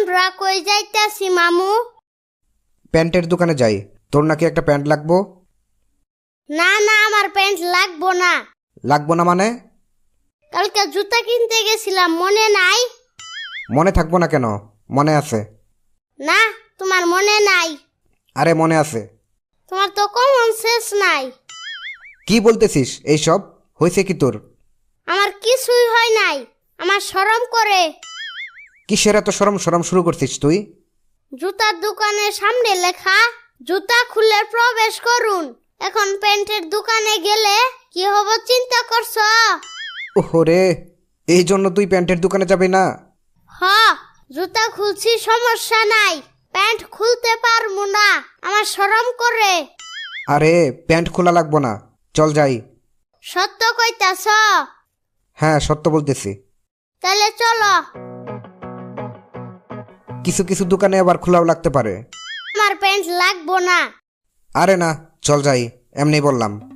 আমরা কই যাইতাছি মামু? প্যান্টের দোকানে যাই। তোর নাকি একটা প্যান্ট লাগবো? না না আমার প্যান্ট লাগবো না। লাগবো না মানে? কালকে জুতা কিনতে গেছিলাম মনে নাই? মনে থাকব না কেন? মনে আছে। না তোমার মনে নাই? আরে মনে আছে। তোমার তো কমন সেন্স নাই। কি বলতেছিস এইসব? হয়েছে কি তোর? আমার কিছুই হয় নাই। আমার শরম করে। কিসের এত সরম সরম শুরু করছিস তুই? জুতার দোকানের সামনে লেখা জুতা খুলে প্রবেশ করুন। এখন প্যান্টের দোকানে গেলে কি হবে চিন্তা করছ? ওহরে এই জন্য তুই প্যান্টের দোকানে যাবি না? হ জুতা খুলছি সমস্যা নাই। প্যান্ট খুলতে পারব না আমার শরম করে। আরে প্যান্ট খোলা লাগবো না। চল যাই। সত্য কইতাছ? হ্যাঁ সত্য বলতেছি। তাহলে চলো। কিছু কিছু দোকানে আবার খোলাও লাগতে পারে। আমার প্যান্ট লাগবো না। আরে না চল যাই এমনি বললাম।